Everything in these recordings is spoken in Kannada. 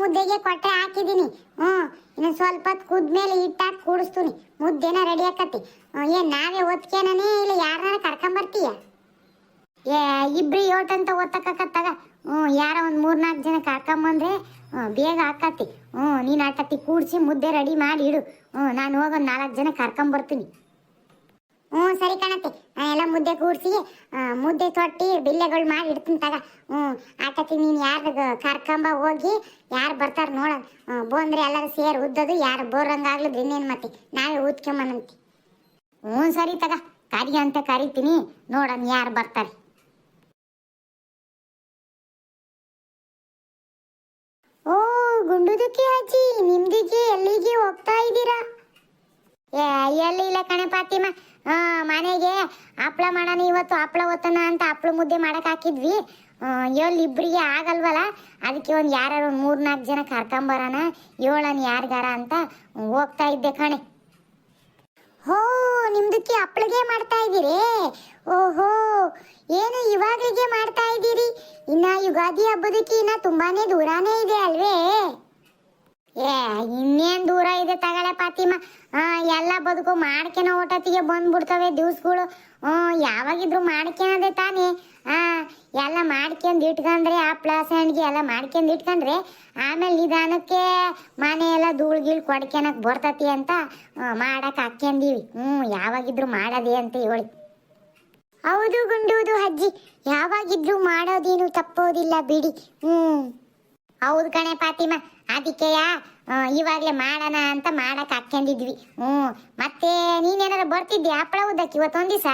ಮುದ್ದೆಗೆ ಕೊಟ್ಟೆ ಹಾಕಿದೀನಿ ಹ್ಞೂ ಇನ್ನು ಸ್ವಲ್ಪ ಹೊತ್ತು ಕುದ್ಮೇಲೆ ಹಿಟ್ಟಾಕಿ ಕೂಡಿಸ್ತೀನಿ. ಮುದ್ದೆನ ರೆಡಿ ಆಕತಿ. ಏ ನಾವೇ ಒತ್ಕೇನೇ ಇಲ್ಲ? ಯಾರನ್ನ ಕರ್ಕೊಂಬರ್ತೀಯ? ಏ ಇಬ್ರು ಅಂತ ಓದ್ತಕ್ಕತ್ತಾಗ ಹ್ಞೂ ಯಾರ ಒಂದು ಮೂರ್ನಾಲ್ಕು ಜನ ಕರ್ಕೊಂಬಂದ್ರೆ ಹ್ಮ್, ಬೇಗ ಹಾಕತಿ ಹ್ಞೂ ನೀನು ಆಟತಿ ಕೂಡಿಸಿ ಮುದ್ದೆ ರೆಡಿ ಮಾಡಿ ಇಡು. ಹ್ಞೂ ನಾನು ಹೋಗೊಂದು ನಾಲ್ಕು ಜನ ಕರ್ಕೊಂಬರ್ತೀನಿ. ಹ್ಞೂ, ಸರಿ ಕಣತ್ತೆ ನಾ ಎಲ್ಲ ಮುದ್ದೆ ಕೂಡಿಸಿ ಮುದ್ದೆ ತೊಟ್ಟಿ, ಬಿಲ್ಲೆಗಳು ಮಾಡಿ ಇಡ್ತೀನಿ ತಗ. ಹ್ಞೂ ಆಟತಿ ನೀನು ಯಾರು ಕರ್ಕೊಂಬ ಹೋಗಿ, ಯಾರು ಬರ್ತಾರೆ ನೋಡ. ಬಂದ್ರೆ ಎಲ್ಲರೂ ಸೇರಿ ಉದ್ದದು ಯಾರು ಬೋರಂಗಾಗ್ಲದು ಇನ್ನೇನು ಮತ್ತೆ. ನಾವೇ ಊದ್ಕೊಂಬನಂತಿ. ಹ್ಞೂ, ಸರಿ ತಗ. ಕರಿ ಅಂತ ಕರಿತೀನಿ. ನೋಡೋಣ ಯಾರು ಬರ್ತಾರೆ. ಓ, ಗುಂಡುದಕ್ಕೆ ಅಜ್ಜಿ ನಿಮ್ದಿಗೆ ಎಲ್ಲಿಗೆ ಹೋಗ್ತಾ ಇದ್ದೀರಾ? ಏ ಎಲ್ಲಿ ಇಲ್ಲ ಕಣೆ ಪಾತಿಮ. ಮನೆಗೆ ಹಪ್ಳ ಮಾಡೋಣ ಇವತ್ತು, ಹಪ್ಳ ಒತ್ತನ ಅಂತ ಹಪ್ಳ ಮುದ್ದೆ ಮಾಡಕ್ ಹಾಕಿದ್ವಿ. ಎಲ್ಲಿ ಇಬ್ರಿಗೆ ಆಗಲ್ವಲ್ಲ? ಅದಕ್ಕೆ ಒಂದು ಯಾರು ಒಂದು ಮೂರ್ನಾಲ್ಕು ಜನ ಕರ್ಕೊಂಬರೋಣ, ಏಳನ್ ಯಾರಿಗಾರ ಅಂತ ಹೋಗ್ತಾ ಇದ್ದೆ ಕಣೆ. ಹೋ, ನಿಮ್ದಕ್ಕೆ ಹಪ್ಳಿಗೆ ಮಾಡ್ತಾ ಇದ್ದೀರಿ? ಓಹೋ, ಏನು ಇವಾಗಲಿಗೆ ಮಾಡ್ತಾ ಇದ್ದೀರಿ? ಇನ್ನ ಯುಗಾದಿ ಹಬ್ಬದಕ್ಕೆ ಇನ್ನ ತುಂಬಾನೇ ದೂರಾನೇ ಇದೆ ಅಲ್ವೇ? ಏ, ಇನ್ನೇನ್ ದೂರ ಇದೆ ತಗಳೆ ಪಾತಿಮ. ಎಲ್ಲ ಬದುಕು ಮಾಡ್ಕೆನ ಓಟತಿಗೆ ಬಂದ್ಬಿಡ್ತವೆ ದಿವ್ಸಗಳು. ಹ್ಮ್ ಯಾವಾಗಿದ್ರು ಮಾಡ್ಕೆನದೆ ತಾನೇ. ಆ, ಎಲ್ಲ ಮಾಡ್ಕೊಂಡ್ ಇಟ್ಕೊಂಡ್ರೆ ಪ್ಲಾಸ್ ಸಂಡ್ಗೆ ಎಲ್ಲ ಮಾಡ್ಕೊಂಡ್ ಇಟ್ಕೊಂಡ್ರೆ ಆಮೇಲೆ ನಿಧಾನಕ್ಕೆ ಮನೆ ಎಲ್ಲ ಧೂಳು ಗೀಳು ಕೊಡ್ಕೊಳಕ್ ಬರ್ತತಿ ಅಂತ ಮಾಡಕ್ಕೆ ಮಾಡಕ್ ಹಾಕ್ಯಂದೀವಿ ಹ್ಮ್, ಯಾವಾಗಿದ್ರು ಮಾಡೋದೇ ಅಂತ ಹೇಳಿ. ಹೌದು ಗುಂಡುವುದು ಅಜ್ಜಿ, ಯಾವಾಗಿದ್ರು ಮಾಡೋದೇನು ತಪ್ಪೋದಿಲ್ಲ ಬಿಡಿ. ಹ್ಮ್. ಹೌದು ಕಣೆ ಫಾತಿಮಾ ಅದಕ್ಕೆಯ ಇವಾಗಲೇ ಮಾಡೋಣ ಅಂತ ಮಾಡಕ್ ಹಾಕ್ಕೊಂಡಿದ್ವಿ ಹ್ಞೂ ಮತ್ತೆ ನೀನೇನಾರ ಬರ್ತಿದ್ದೆ ಹಪ್ಪಳ ಉದ್ದಕ್ಕೆ ಇವತ್ತೊಂದು ದಿವಸ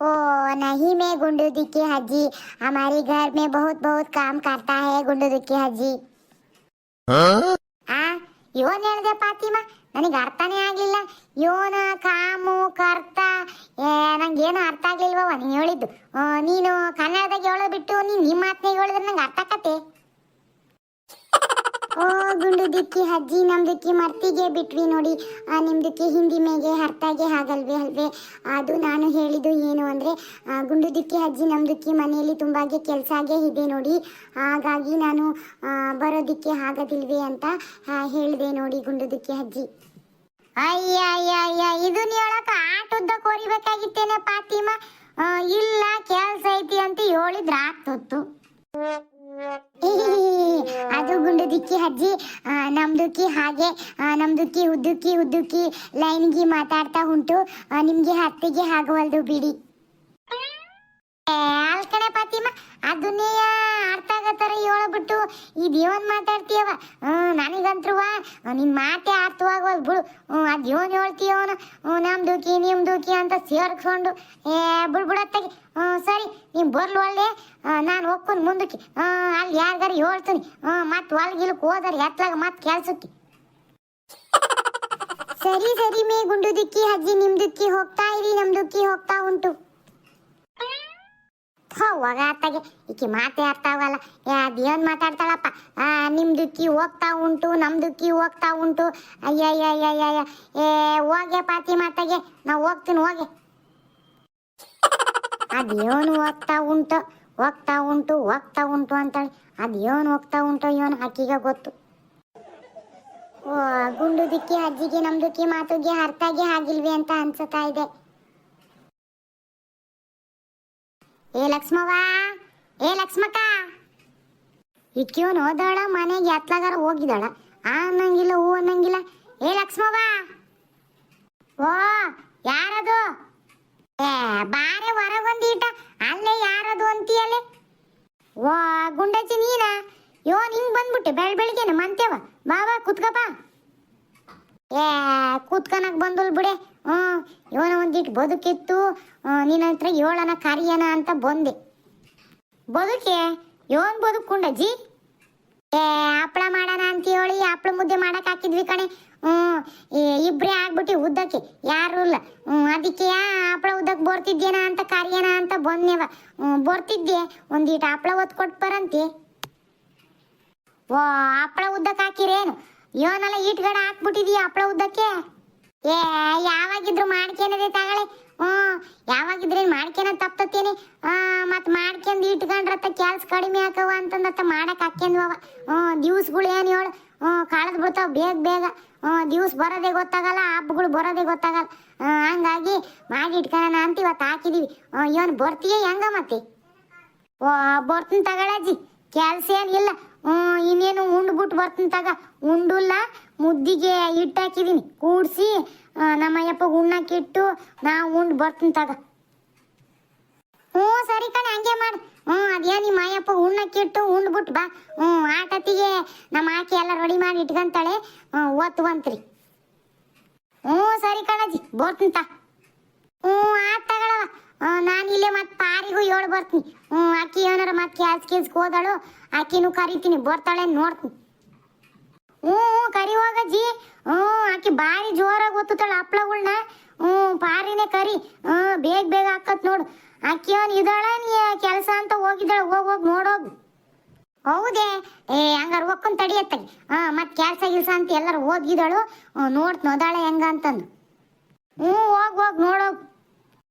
ओ नहीं मैं गुंडू दिक्की हजी हमारे घर में बहुत बहुत काम करता है गुंडू दिक्की हजी ಆ ಇವನ್ ಹೇಳ್ದೆ ಪಾತಿಮಾ ನನಗೆ ಅರ್ಥನೇ ಆಗ್ಲಿಲ್ಲ ಇವನ ಕಾಮು ಕರ್ತ ಏ ನಂಗೇನು ಅರ್ಥ ಆಗ್ಲಿಲ್ವವ ನೀನು ಹೇಳಿದ್ದು ಆ, ನೀನು ಕನ್ನಡದಾಗ ಹೇಳೋದು ಬಿಟ್ಟು ನೀನು ನಿಮ್ಮ ಮಾತನಾಗ ಹೇಳಿದ್ರೆ ನಂಗೆ ಅರ್ಥ ಆಕತೆ ಓ ಗುಂಡು ದಿಕ್ಕಿ ಅಜ್ಜಿ ನಮ್ದಕ್ಕೆ ಮರ್ತಿಗೆ ಬಿಟ್ವಿ ನೋಡಿ. ಆ, ನಿಮ್ ಹಿಂದಿ ಮೇಗೆ ಅರ್ಥಾಗೆ ಹಾಗಲ್ವೇ ಅಲ್ವೇ? ಅದು ನಾನು ಹೇಳಿದ್ದು ಏನು ಅಂದರೆ ಆ, ಗುಂಡು ದಿಕ್ಕಿ ಅಜ್ಜಿ ನಮ್ದಕ್ಕೆ ದಿಕ್ಕಿ ಮನೆಯಲ್ಲಿ ತುಂಬಾಗೆ ಕೆಲಸಗೆ ಇದೆ ನೋಡಿ. ಹಾಗಾಗಿ ನಾನು ಬರೋದಿಕ್ಕೆ ಆಗೋದಿಲ್ವೇ ಅಂತ ಹೇಳಿದೆ ನೋಡಿ ಗುಂಡು ದಿಕ್ಕಿ ಅಜ್ಜಿ. ಅಯ್ಯ ಇದು ಹೇಳಕ ಆಟುದ್ದ ಕೋರಿಬೇಕಾಗಿತ್ತೇನೆ ಪಾತಿಮ. ಇಲ್ಲ ಕೆಲಸ ಐತಿ ಅಂತ ಹೇಳಿದ್ರ ಆಗ್ತೊತ್ತು. ಅದು ಗುಂಡು ದಿಕ್ಕಿ ಅಜ್ಜಿ. ನಮ್ದುಕ್ಕಿ ಹಾಗೆ. ನಮ್ದುಕಿ ನಮ್ದುಕ್ಕಿ ಉದ್ದುಕ್ಕಿ ಉದ್ದುಕ್ಕಿ ಲೈನ್ಗೆ ಮಾತಾಡ್ತಾ ಉಂಟು. ನಿಮ್ಗೆ ಹತ್ತಿಗೆ ಆಗವಲ್ದು ಬಿಡಿ. ಏ, ದುನಿಯ ಅರ್ಥ ಆಗತ್ತಾರ ಈ ದೇವನ್ ಮಾತಾಡ್ತೀಯವ ನನಗಂತ್ರುವ ನಿನ್ ಮಾತೆ ಅರ್ಥವಾಗವಲ್ ಬಿಡು. ಆ ದೇವನ್ ಹೇಳ್ತೀಯವನು ನಮ್ ದುಃಖಿ ನಮ್ದುಕಿ ದುಃಖಿ ಅಂತ ಸೇರ್ಕೊಂಡು. ಏ ಬಿಡ್ಬಿಡತ್ತಾಗಿ ಸರಿ ನೀವ್ ಬರ್ಲು ಒಳ್ಳೆ. ನಾನು ಹೋಗ್ಕೊಂಡು ಮುಂದಕ್ಕೆ. ಅಲ್ಲಿ ಯಾರಿಗಾರ ಹೇಳ್ತೀನಿ. ಮತ್ತೆ ಮತ್ ಹೊಲ್ಗಿಲಕ್ ಹೋದಾರ ಎತ್ಲಾಗ ಮತ್ತೆ ಕೆಲ್ಸಕ್ಕೆ. ಸರಿ ಸರಿ ಮೇ ಗುಂಡು ದಿಕ್ಕಿ ಅಜ್ಜಿ ನಿಮ್ದುಕ್ಕಿ ಹೋಗ್ತಾ ಇರಿ ನಮ್ದುಕ್ಕಿ ಹೋಗ್ತಾ ಉಂಟು. ಹೋಗ ಅತ್ತಾಗೆ. ಈಕಿ ಮಾತೇ ಅರ್ಥ ಆಗಲ್ಲ. ಅದೇನ್ ಮಾತಾಡ್ತಾಳಪ್ಪ? ನಿಮ್ದುಕ್ಕಿ ಹೋಗ್ತಾ ಉಂಟು ನಮ್ದುಕ್ಕಿ ಹೋಗ್ತಾ ಉಂಟು. ಅಯ್ಯಯ್ಯಯ್ಯಯ್ಯ. ಏ, ಹೋಗೆ ಪಾತಿ ಮಾತಾಗೆ. ನಾ ಹೋಗ್ತೀನಿ, ಹೋಗೆ. ಅದೇನು ಹೋಗ್ತಾ ಉಂಟು ಹೋಗ್ತಾ ಉಂಟು ಹೋಗ್ತಾ ಉಂಟು ಅಂತಾಳೆ. ಅದೇನು ಹೋಗ್ತಾ ಉಂಟು ಇವನು ಅಕ್ಕಿಗೆ ಗೊತ್ತು. ಓ, ಗುಂಡು ದಿಕ್ಕಿ, ಅಜ್ಜಿಗೆ ನಮ್ದುಕ್ಕಿ ಮಾತುಗೆ ಅರ್ಥಾಗೆ ಆಗಿಲ್ವಿ ಅಂತ ಅನ್ಸುತ್ತಾ ಇದೆ. ಏ ಲಕ್ಷ್ಮವ್ವ ಏ ಲಕ್ಷ್ಮಕ್ಕ. ಇಕ್ಕಿವನು ಹೋದಾಳ ಮನೆಗೆ ಎತ್ಲಾಗಾರ ಹೋಗಿದಾಳ. ಆ ಅನ್ನಂಗಿಲ್ಲ ಹೂ ಅನ್ನಂಗಿಲ್ಲ ಏ ಲಕ್ಷ್ಮವ್ವ ಓ ಯಾರದು ಏ ಬಾರೆ ಹೊರಗೊಂದೀಟ ಅಲ್ಲೇ ಯಾರದು ಅಂತೀಯಲ್ಲೇ ಓ ಗುಂಡಚ್ಚಿ ನೀನ ಯೋ ಹಿಂಗ್ ಬಂದ್ಬಿಟ್ಟೆ ಬೆಳ್ ಬೆಳಿಗ್ಗೆನೆ ಮಂತೇವ ಬಾಬಾ ಕುತ್ಕಪ್ಪ ಏ ಕೂತ್ಕನಕ್ ಬಂದಲ್ ಬಿಡೆ ಹ್ಮ್ ಒಂದಿಟ್ಟು ಬದುಕಿತ್ತು ನಿನ್ನ ಹತ್ರ ಏಳನ ಕರಿಯನ ಅಂತ ಬಂದೆ. ಬದುಕೆ? ಯೋನ್ ಬದುಕುಂಡಜ್ಜಿ ಏ ಹಪ್ಳ ಮಾಡೋಣ ಅಂತ ಹೇಳಿ ಹಪ್ಳ ಮುದ್ದೆ ಮಾಡಕ್ ಹಾಕಿದ್ವಿ ಕಣೆ. ಹ್ಮ್ ಇಬ್ರೇ ಆಗ್ಬಿಟ್ಟಿ ಉದ್ದಕ್ಕೆ. ಯಾರು ಇಲ್ಲ. ಹ್ಮ್ ಅದಕ್ಕೆ ಹಪ್ಳ ಉದ್ದಕ್ಕೆ ಬರ್ತಿದ್ದೇನ ಅಂತ ಕಾರ್ಯನ ಅಂತ ಬಂದ್ನೇವ ಹ್ಮ್ ಬರ್ತಿದ್ದೆ ಒಂದೀಟ ಹಪ್ಳ ಒತ್ ಕೊಟ್ ಬರಂತೆ. ಓ ಹಪ್ಳ ಉದ್ದಕ್ಕೆ ಹಾಕಿರೇನು? ಯೋನೆಲ್ಲ ಈಟ್ಗಡೆ ಹಾಕ್ಬಿಟ್ಟಿದೀಯ ಹಪ್ಳ ಉದ್ದಕ್ಕೆ? ಏ, ಯಾವಾಗಿದ್ರು ಮಾಡ್ಕೊಂಡದೆ ತಗಳೆ ಹ್ಞೂ, ಯಾವಾಗಿದ್ರೆ ಮಾಡ್ಕೆನ ತಪ್ತತೇನೆ ಮತ್ತು ಮಾಡ್ಕೊಂಡು ಇಟ್ಕೊಂಡ್ರತ್ತ ಕೆಲ್ಸ ಕಡಿಮೆ ಆಕವ ಅಂತಂದತ್ತ ಮಾಡಕ್ ಹಾಕ್ಯಂದ್ವವ ಹ್ಞೂ, ದಿವ್ಸಗಳು ಏನು ಹೇಳು. ಹ್ಞೂ, ಕಳೆದು ಬಿಡ್ತಾವ ಬೇಗ ಬೇಗ. ಹ್ಞೂ, ದಿವ್ಸ ಬರೋದೇ ಗೊತ್ತಾಗಲ್ಲ, ಹಬ್ಬಗಳು ಬರೋದೇ ಗೊತ್ತಾಗಲ್ಲ. ಹಂಗಾಗಿ ಮಾಡಿ ಇಟ್ಕೊಳ್ಳೋಣ ಅಂತ ಇವತ್ತು ಹಾಕಿದೀವಿ. ಇವನ್ ಬರ್ತೀಯ ಹೆಂಗ ಮತ್ತೆ? ಓ, ಬರ್ತೀನಿ ತಗಳಜ್ಜಿ. ಕೆಲ್ಸ ಹ್ಞೂ ಇನ್ನೇನು ಉಂಡ್ಬಿಟ್ಟು ಬರ್ತೀನಿ ತಗ ಉಂಡುಲ್ಲ, ಮುದ್ದಿಗೆ ಹಿಟ್ಟು ಹಾಕಿದೀನಿ ನಮ್ಮ ಅಯ್ಯಪ್ಪಗೆ ಉಣ್ಣಕ್ಕಿಟ್ಟು ನಾ ಉಂಡು ಬರ್ತಂತಾಗ ತಗ ಹ್ಞೂ, ಸರಿ ಕಣೆ, ಹಂಗೆ ಮಾಡು. ಹ್ಞೂ ಅದೇ ನಿಮ್ಮ ಅಯ್ಯಪ್ಪ ಉಣ್ಣಕ್ಕಿಟ್ಟು ಉಂಡ್ಬಿಟ್ಟು ಬಾ. ಹ್ಞೂ ಆಟತ್ತಿಗೆ ನಮ್ಮ ಆಕೆ ಎಲ್ಲ ರೆಡಿ ಮಾಡಿ ಇಟ್ಕೊಂತಾಳೆ. ಹ್ಞೂ, ಒತ್ತು ಬಂತ್ರಿ ಹ್ಞೂ, ಸರಿ ಕಣಜ್ಜಿ ಬರ್ತೀನಿ ತಾ ಹ್ಞೂ ಆತ್ ತಗೊಳವ ನಾನು ಇಲ್ಲೇ ಮತ್ತೆ ಪಾರಿಗೂ ಹೇಳಿ ಬರ್ತೀನಿ ಹ್ಞೂ ಆಕಿ ಏನಾರ ಮತ್ತೆ ಕ್ಯಾಸ್ ಕೇಸ್ಗೆ ಹೋದಾಳು, ಆಕಿನೂ ಕರಿತೀನಿ, ಬರ್ತಾಳೆ ನೋಡ್ತೀನಿ. ಹ್ಞೂ ಕರಿ ಹೋಗಜ್ಜಿ. ಹ್ಞೂ ಆಕಿ ಭಾರಿ ಜೋರಾಗಿ ಒತ್ತುತ್ತಾಳೆ ಹಪ್ಳಗಳ್ನ. ಹ್ಞೂ ಪಾರಿನೇ ಕರಿ. ಹ್ಞೂ ಬೇಗ ಬೇಗ ಹಾಕತ್ ನೋಡು. ಆಕಿ ಅವನು ಇದ್ದಾಳ ನೀ ಕೆಲಸ ಅಂತ ಹೋಗಿದ್ದಾಳೆ, ಹೋಗಿ ಹೋಗಿ, ನೋಡೋಗು. ಹೌದೇ? ಏ, ಹಂಗಾರ ಒಕ್ಕನ್ ತಡಿಯತ್ತಾಗಿ ಹಾಂ, ಮತ್ತೆ ಕೆಲಸ ಗಿಲ್ಸ ಅಂತ ಎಲ್ಲರೂ ಹೋಗಿದ್ದಾಳು. ನೋಡ್ತು ನೋದಾಳೆ ಹೆಂಗ ಅಂತಂದು. ಹ್ಞೂ ಹೋಗ್ ಹೋಗ್, ನೋಡೋಗು.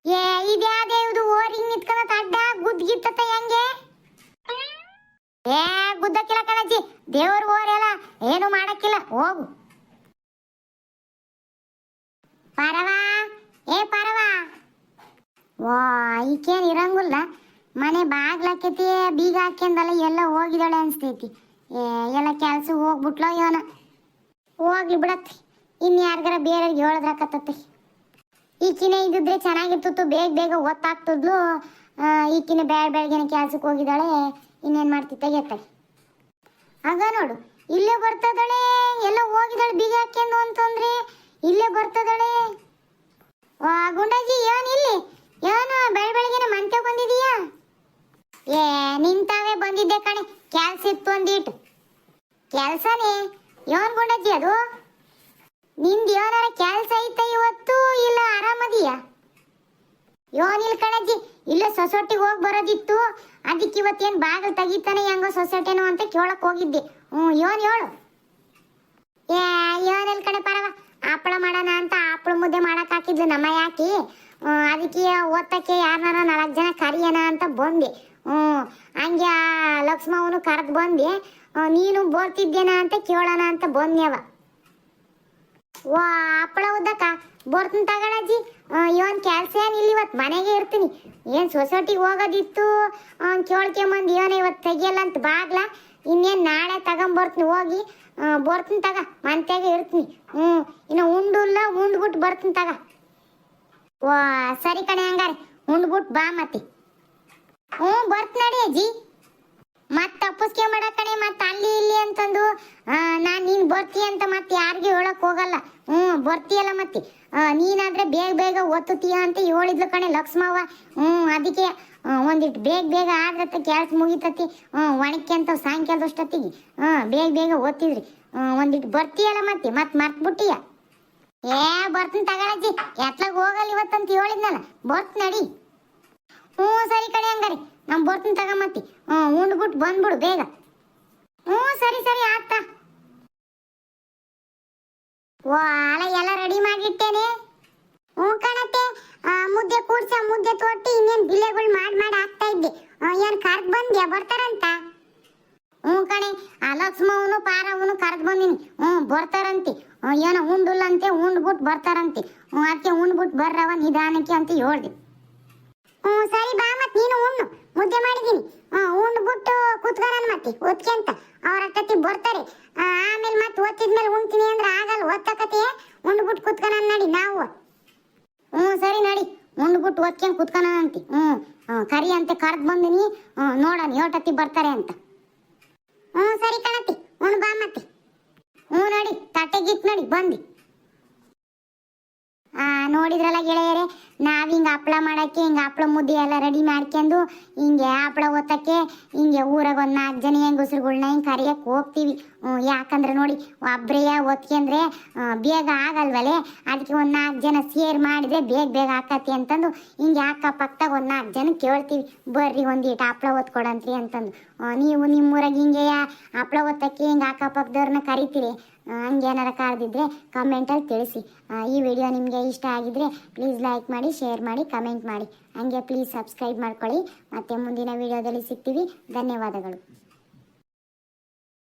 ಏ ಇದ್ಯಾವ್ದೇ ಇದು ಓರಿಂಗ್ ನಿಂತ್ಕೊಂಡ ಅಡ್ಡ ಗುದ್ಗಿತ್ತತ್ತ ಹೆಂಗೆ? ಏ, ಗುದ್ದಕ್ಕಿಲ್ಲ ಕಣಜ್ಜಿ, ದೇವ್ರ ಓರೆಲ್ಲ ಏನು ಮಾಡಕ್ಕಿಲ್ಲ, ಹೋಗು. ಪರವಾ, ಏ, ಪರವಾ. ವಾ ಈಕೇನ್ ಇರಂಗಿಲ್ಲ, ಮನೆ ಬಾಗ್ಲಾಕೈತಿ ಬೀಗ ಹಾಕ್ಯಂದಲ್ಲ, ಎಲ್ಲ ಹೋಗಿದಾಳೆ ಅನ್ಸ್ತೈತಿ. ಏ, ಎಲ್ಲ ಕೆಲ್ಸ ಹೋಗ್ಬಿಟ್ಲೋ ಇವನ ಹೋಗ್ಲಿ ಬಿಡತ್ತಿ, ಇನ್ಯಾರ್ಗಾರ ಬೇರೆ ಹೇಳಿದ್ರಾಕತ್ತತಿ ಈಕಿನೇ ಇದ್ದಿದ್ರೆ ಚೆನ್ನಾಗಿರ್ತಿತ್ತು, ಬೇಗ ಬೇಗ ಒತ್ತಾಗ್ತಿದ್ಲು. ಈಕಿನ ಬೇಡ ಬೆಳಗ್ಗೆನೆ ಕೆಲ್ಸಕ್ಕೆ ಹೋಗಿದ್ದಾಳೆ. ಇನ್ನೇನು ಮಾಡ್ತಿತ್ತ ಎತ್ತಾಗಿ ಆಗ ನೋಡು, ಇಲ್ಲೇ ಬರ್ತದಳೆ, ಎಲ್ಲ ಹೋಗಿದಾಳೆ ಬೀಗ ಹಾಕ್ಯಂದು ಅಂತಂದ್ರೆ, ಇಲ್ಲೇ ಬರ್ತದಳೆ. ಗುಂಡಾಜಿ ಏನ್ ಇಲ್ಲಿ? ಏನು ಬೆಳ ಬೆಳಗಿನ ಮಂತೆ ಬಂದಿದೀಯಾ? ಏ, ನಿಂತಾವೆ ಬಂದಿದ್ದೆ ಕಣೆ, ಕೆಲ್ಸ ಇತ್ತು ಒಂದೀಟು ಕೆಲ್ಸನೇ? ಏನ್ ಗುಂಡಾಜಿ ಅದು? ನಿಂದ ಏನಾರ ಕೆಲ್ಸ ಐತ ಇವತ್ತು ಇಲ್ಲ ಆರಾಮದಿಯಾ ಯೋನಿಲ್ ಕಣಜ್ಜಿ, ಇಲ್ಲ ಸೊಸೈಟಿಗೆ ಹೋಗಿ ಬರೋದಿತ್ತು. ಅದಕ್ಕೆ ಇವತ್ತೇನು ಬಾಗಿಲು ತೆಗಿತಾನೆ ಹೆಂಗೋ ಸೊಸೈಟಿನೋ ಅಂತ ಕೇಳಕ್ ಹೋಗಿದ್ದೆ. ಹ್ಞೂ, ಯೋನ್ ಹೇಳು. ಏ ಯೋನಿಲ್ ಕಣೆ ಪರವ ಹಪ್ಪಳ ಮಾಡೋಣ ಅಂತ ಹಪ್ಪಳ ಮುದ್ದೆ ಮಾಡಕ್ ಹಾಕಿದ್ಲು ನಮ್ಮ ಯಾಕೆ? ಅದಕ್ಕೆ ಓದಕ್ಕೆ ಯಾರನಾರ ನಾಲ್ಕು ಜನ ಕರಿಯೋಣ ಅಂತ ಬಂದೆ. ಹ್ಞೂ, ಹಂಗೆ ಲಕ್ಷ್ಮವನು ಕರೆದು ಬಂದೆ. ನೀನು ಬರ್ತಿದ್ದೇನ ಅಂತ ಕೇಳೋಣ ಅಂತ ಬಂದ್ಯವ ವಾ, ಹಪ್ಪಳ ಉದ್ದಕ್ಕ. ಬರ್ತೀನಿ ತಗೊಳಜ್ಜಿ. ಇವನ್ ಕೆಲ್ಸ ಏನಿಲ್ಲ ಇವತ್ತು ಮನೆಗೆ ಇರ್ತೀನಿ. ಏನು ಸೊಸೈಟಿಗೆ ಹೋಗೋದಿತ್ತು? ಕೇಳ್ಕೊಂಬಂದು ಇವನ ಇವತ್ತು ತೆಗಿಯಲ್ಲ ಅಂತ ಬಾಗ್ಲ. ಇನ್ನೇನು ನಾಳೆ ತಗೊಂಬರ್ತೀನಿ ಹೋಗಿ. ಬರ್ತೀನಿ ತಗ ಮಂತ್ಯಾಗ ಇರ್ತೀನಿ. ಹ್ಞೂ ಇನ್ನು ಉಂಡುಲ್ಲ ಉಂಡ್ಬಿಟ್ಟು ಬರ್ತೀನಿ ತಗ. ವಾ, ಸರಿ ಕಣೆ ಹಂಗಾರೆ. ಉಂಡ್ಬಿಟ್ಟು ಬಾ ಮತ್ತೆ. ಹ್ಞೂ ಬರ್ತೀನಿ ನಡಿ ಅಜ್ಜಿ. ಮತ್ತೆ ತಪ್ಪಿಸ್ಕೆ ಮಾಡಕಣೆ ಮತ್ತೆ ಅಲ್ಲಿ ಇಲ್ಲಿ ಅಂತಂದು ನಾನು ನೀನ್ ಬರ್ತಿ ಅಂತ ಮತ್ತೆ ಯಾರಿಗೂ ಹೇಳಕ್ ಹೋಗಲ್ಲ. ಹ್ಮ್, ಬರ್ತೀಯಲ್ಲ ಮತ್ತೆ. ನೀನಾದ್ರೆ ಬೇಗ ಬೇಗ ಒತ್ತುತ್ತೀಯ ಅಂತ ಹೇಳಿದ್ಲು ಕಣೆ ಲಕ್ಷ್ಮವ್ವ. ಹ್ಮ್, ಅದಕ್ಕೆ ಒಂದಿಟ್ಟು ಬೇಗ ಬೇಗ ಆದ್ರತ ಕೆಲ್ಸ ಮುಗಿತತಿ. ಹ್ಮ್ ಒಣಕ್ಕೆ ಅಂತ ಸಾಯಂಕಾಲದಷ್ಟೊತ್ತಿಗೆ ಹ್ಮ್ ಬೇಗ ಬೇಗ ಓದ್ತಿದ್ರಿ ಹ್ಮ್ ಒಂದಿಟ್ಟು ಬರ್ತೀಯಲ್ಲ ಮತ್ತೆ ಮರ್ತ್ ಬಿಟ್ಟಿಯ ಏ, ಬರ್ತೀನಿ ತಗೊಳಜ್ಜಿ, ಎತ್ಲಾಗ ಹೋಗಲ್ಲ ಇವತ್ತಂತ ಹೇಳಿದ್ನಲ್ಲ. ಬರ್ತ್ ನಡಿ. ಹ್ಞೂ ಸರಿ ಕಡೆ ಹಂಗಾರೆ. ನಾನು ಬರ್ತೀನಿ ತಗೊಂಬತ್ತಿ. ಹ್ಞೂ ಉಂಡ್ಬಿಟ್ಟು ಬಂದ್ಬಿಡು ಬೇಗ. ಹ್ಞೂ ಸರಿ ಸರಿ ಆತ ವಾಲ, ಎಲ್ಲ ರೆಡಿ ಮಾಡಿಟ್ಟೇನೆ. ಹ್ಞೂ ಕಣತ್ತೆ. ಮುದ್ದೆ ಕೂಡ್ಸ ಮುದ್ದೆ ತೊಟ್ಟಿ, ಇನ್ನೇನು ಬಿಲೆಗಳು ಮಾಡಿ ಮಾಡಿ ಹಾಕ್ತಾ ಇದ್ದೆ. ಏನು ಕರ್ದು ಬಂದ್ಯಾ, ಬರ್ತಾರಂತ? ಹ್ಞೂ ಕಣೆ. ಆ, ಲಕ್ಷ್ಮವನು, ಪಾರವನು ಕರೆದು ಬಂದಿನಿ. ಹ್ಞೂ ಬರ್ತಾರಂತೆ. ಏನೋ ಉಂಡುಲ್ಲಂತೆ ಉಂಡ್ಬಿಟ್ಟು ಬರ್ತಾರಂತೆ. ಹ್ಞೂ ಅದಕ್ಕೆ ಉಂಡ್ಬಿಟ್ಟು ಬರ್ರವ ನಿಧಾನಕ್ಕೆ ಅಂತ ಹೇಳ್ದೆ. ಹ್ಞೂ ಸರಿ ಬಾ ಮತ್ತೆ ನೀನು ಉಣ್ಣು. ಮುದ್ದೆ ಮಾಡಿದೀನಿ ಉಂಡು ಬಿಟ್ಟು ಕುತ್ಕೊಳ್ಳೋಣ ಮತ್ತೆ ಒತ್ಕೆಂತ ಅವ್ರ ಅಕ್ಕತಿ ಬರ್ತಾರೆ. ಆಮೇಲೆ ಮತ್ತೆ ಒತ್ತಿದ್ಮೇಲೆ ಉಣ್ತೀನಿ ಅಂದ್ರೆ ಆಗಲ್ಲ ಒತ್ತಕತಿ ಉಂಡ್ಬಿಟ್ಟು ಕುತ್ಕೊಳ್ಳೋಣ ನಡಿ, ನಾವು. ಹ್ಞೂ, ಸರಿ ನಡಿ. ಉಂಡ್ಬಿಟ್ಟು ಬಿಟ್ಟು ಕುತ್ಕೊಳ್ಳೋಣ ಅಂತಿ. ಹ್ಞೂ ಕರಿ ಅಂತ, ಕರ್ದು ಬಂದಿನಿ. ನೋಡೋಣ ಏಟತ್ತಿ ಬರ್ತಾರೆ ಅಂತ. ಹ್ಞೂ, ಸರಿ ಕಣತಿ. ಉಣ್ ಬಾ ಮತ್ತೆ. ಹ್ಞೂ, ನೋಡಿ ತಟ್ಟೆಗಿತ್ ನೋಡಿ, ಬಂದಿ. ಆ ನೋಡಿದ್ರಲ್ಲ ಗೆಳೆಯರೆ, ನಾವ್ ಹಿಂಗ ಹಪ್ಳ ಮಾಡಕ್ಕೆ, ಹಿಂಗ ಹಪ್ಳ ಮುದ್ದೆ ಎಲ್ಲ ರೆಡಿ ಮಾಡ್ಕೊಂಡು ಹಿಂಗೆ ಹಪ್ಳ ಒತ್ತಕ್ಕೆ ಹಿಂಗೆ ಊರಾಗ ಒಂದ್ ನಾಲ್ಕು ಜನ ಹೆಂಗಸ್ರುಗಳ್ನ ಹಿಂಗೆ ಕರಿಯಕ್ಕೆ ಹೋಗ್ತೀವಿ. ಯಾಕಂದ್ರೆ ನೋಡಿ ಒಬ್ರೆಯ ಒತ್ಕೊಂಡ್ರೆ ಬೇಗ ಆಗಲ್ವಲೆ? ಅದಕ್ಕೆ ಒಂದ್ ನಾಲ್ಕು ಜನ ಸೇರ್ ಮಾಡಿದ್ರೆ ಬೇಗ ಬೇಗ ಆಕತಿ ಅಂತಂದು ಹಿಂಗೆ ಅಕ್ಕಪಕ್ಕದಾಗ ಒಂದ್ ನಾಲ್ಕು ಜನ ಕೇಳ್ತೀವಿ. ಬರ್ರಿ ಒಂದೀಟ ಹಪ್ಳ ಒತ್ಕೊಡಂತ್ರಿ ಅಂತಂದು. ನೀವು ನಿಮ್ಮೂರಾಗ ಹಿಂಗೆ ಹಪ್ಳ ಒತ್ತಕ್ಕೆ ಹಿಂಗೆ ಅಕ್ಕಪಕ್ಕದವ್ರನ್ನ ಕರಿತೀರಿ? ಹಂಗೇನಾರ ಕರೆದಿದ್ರೆ ಕಮೆಂಟಲ್ಲಿ ತಿಳಿಸಿ. ಈ ವಿಡಿಯೋ ನಿಮಗೆ ಇಷ್ಟ ಆಗಿದ್ರೆ ಪ್ಲೀಸ್ ಲೈಕ್ ಮಾಡಿ ಶೇರ್ ಮಾಡಿ ಕಮೆಂಟ್ ಮಾಡಿ. ಹಂಗೆ ಪ್ಲೀಸ್ ಸಬ್ಸ್ಕ್ರೈಬ್ ಮಾಡ್ಕೊಳ್ಳಿ. ಮತ್ತೆ ಮುಂದಿನ ವಿಡಿಯೋದಲ್ಲಿ ಸಿಗ್ತೀವಿ. ಧನ್ಯವಾದಗಳು.